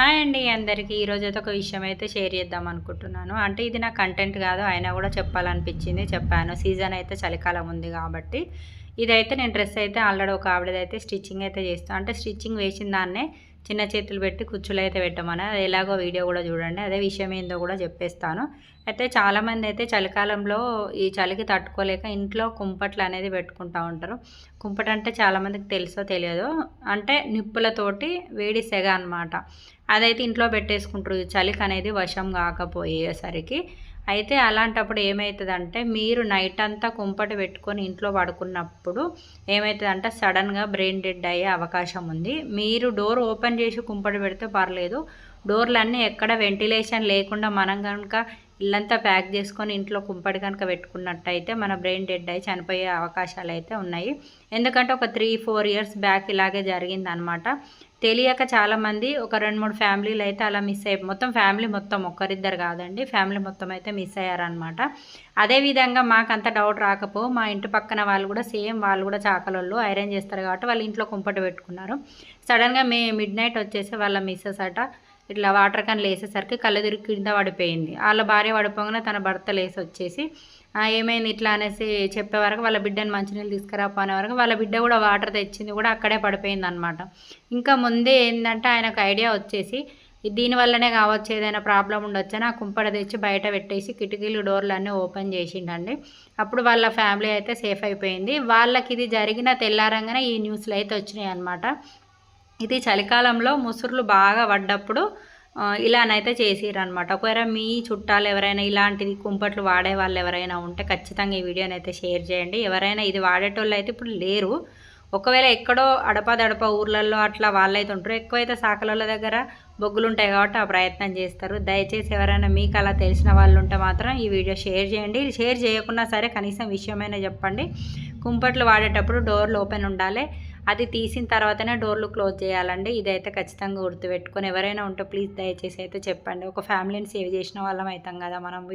Hi అండి అందరికీ. ఈరోజు అయితే ఒక విషయం అయితే షేర్ చేద్దాం అనుకుంటున్నాను. అంటే ఇది నా కంటెంట్ కాదు అయినా కూడా చెప్పాలనిపించింది. చెప్పాను. సీజన్ అయితే చలికాలం ఉంది కాబట్టి. ఇదైతే నేను డ్రెస్ అయితే ఆల్రెడీ ఒక ఆవిడదైతే స్టిచ్చింగ్ అయితే చేస్తాను అంటే స్టిచ్చింగ్ వేసిన దాన్నే చిన్న చేతులు పెట్టి కుచ్చులు అయితే పెట్టమని అది ఎలాగో వీడియో కూడా చూడండి అదే విషయం ఏందో కూడా చెప్పేస్తాను. అయితే చాలామంది అయితే చలికాలంలో ఈ చలికి తట్టుకోలేక ఇంట్లో కుంపట్లు అనేది పెట్టుకుంటూ ఉంటారు. కుంపట అంటే చాలామందికి తెలుసో తెలియదు అంటే నిప్పులతోటి వేడి సెగ అనమాట అదైతే ఇంట్లో పెట్టేసుకుంటారు. చలికి అనేది వశం కాకపోయేసరికి అయితే అలాంటప్పుడు ఏమవుతుందంటే మీరు నైట్ అంతా కుంపటి పెట్టుకొని ఇంట్లో పడుకున్నప్పుడు ఏమవుతుందంటే సడన్గా బ్రెయిన్ డెడ్ అయ్యే అవకాశం ఉంది. మీరు డోర్ ఓపెన్ చేసి కుంపటి పెడితే పర్లేదు. డోర్లన్నీ ఎక్కడ వెంటిలేషన్ లేకుండా మనం కనుక ఇల్లంతా ప్యాక్ చేసుకొని ఇంట్లో కుంపటి కనుక పెట్టుకున్నట్టయితే మన బ్రెయిన్ డెడ్ అయ్యి చనిపోయే అవకాశాలు అయితే ఉన్నాయి. ఎందుకంటే ఒక త్రీ ఫోర్ ఇయర్స్ బ్యాక్ ఇలాగే జరిగిందనమాట తెలియక చాలామంది ఒక రెండు మూడు ఫ్యామిలీలు అయితే అలా మిస్ అయ్యి మొత్తం ఫ్యామిలీ మొత్తం ఒక్కరిద్దరు కాదండి ఫ్యామిలీ మొత్తం అయితే మిస్ అయ్యారనమాట అదేవిధంగా మాకు అంత డౌట్ రాకపో మా ఇంటి పక్కన వాళ్ళు కూడా సేమ్ వాళ్ళు కూడా చాకలోళ్ళు ఐరన్ చేస్తారు కాబట్టి వాళ్ళు ఇంట్లో కుంపటి పెట్టుకున్నారు. సడన్గా మే మిడ్ నైట్ వచ్చేసి వాళ్ళ మిస్సెస్ అట ఇట్లా వాటర్ క్యాన్ లేసేసరికి కళ్ళు తిరిగి కింద పడిపోయింది. వాళ్ళ భార్య పడిపోగానే తన భర్త లేసి వచ్చేసి ఏమైంది ఇట్లా అనేసి చెప్పే వరకు వాళ్ళ బిడ్డని మంచినీళ్ళు తీసుకురాపో వరకు వాళ్ళ బిడ్డ కూడా వాటర్ తెచ్చింది కూడా అక్కడే పడిపోయింది అనమాట ఇంకా ముందే ఏంటంటే ఆయనకు ఐడియా వచ్చేసి దీనివల్లనే కావచ్చు ఏదైనా ప్రాబ్లం ఉండొచ్చని ఆ కుంపడ తెచ్చి బయట పెట్టేసి కిటికీలు డోర్లు అన్నీ ఓపెన్ చేసిండండి. అప్పుడు వాళ్ళ ఫ్యామిలీ అయితే సేఫ్ అయిపోయింది. వాళ్ళకి ఇది జరిగిన తెల్లారంగానే ఈ న్యూస్లు అయితే వచ్చినాయి అనమాట ఇది చలికాలంలో ముసురులు బాగా పడ్డప్పుడు ఇలానైతే చేసిరనమాట ఒకవేళ మీ చుట్టాలు ఎవరైనా ఇలాంటిది కుంపట్లు వాడే వాళ్ళు ఎవరైనా ఉంటే ఖచ్చితంగా ఈ వీడియోని అయితే షేర్ చేయండి. ఎవరైనా ఇది వాడేటోళ్ళు అయితే ఇప్పుడు లేరు. ఒకవేళ ఎక్కడో అడపదడప ఊర్లలో అట్లా వాళ్ళైతే ఉంటారు. ఎక్కువైతే సాకల దగ్గర బొగ్గులు ఉంటాయి కాబట్టి ఆ ప్రయత్నం చేస్తారు. దయచేసి ఎవరైనా మీకు అలా తెలిసిన వాళ్ళు ఉంటే మాత్రం ఈ వీడియో షేర్ చేయండి. షేర్ చేయకున్నా సరే కనీసం విషయమైనా చెప్పండి. కుంపట్లు వాడేటప్పుడు డోర్లు ఓపెన్ ఉండాలి. అది తీసిన తర్వాతనే డోర్లు క్లోజ్ చేయాలండి. ఇదైతే ఖచ్చితంగా గుర్తుపెట్టుకొని ఎవరైనా ఉంటే ప్లీజ్ దయచేసి అయితే చెప్పండి. ఒక ఫ్యామిలీని సేవ్ చేసిన వాళ్ళం అవుతాం కదా మనం.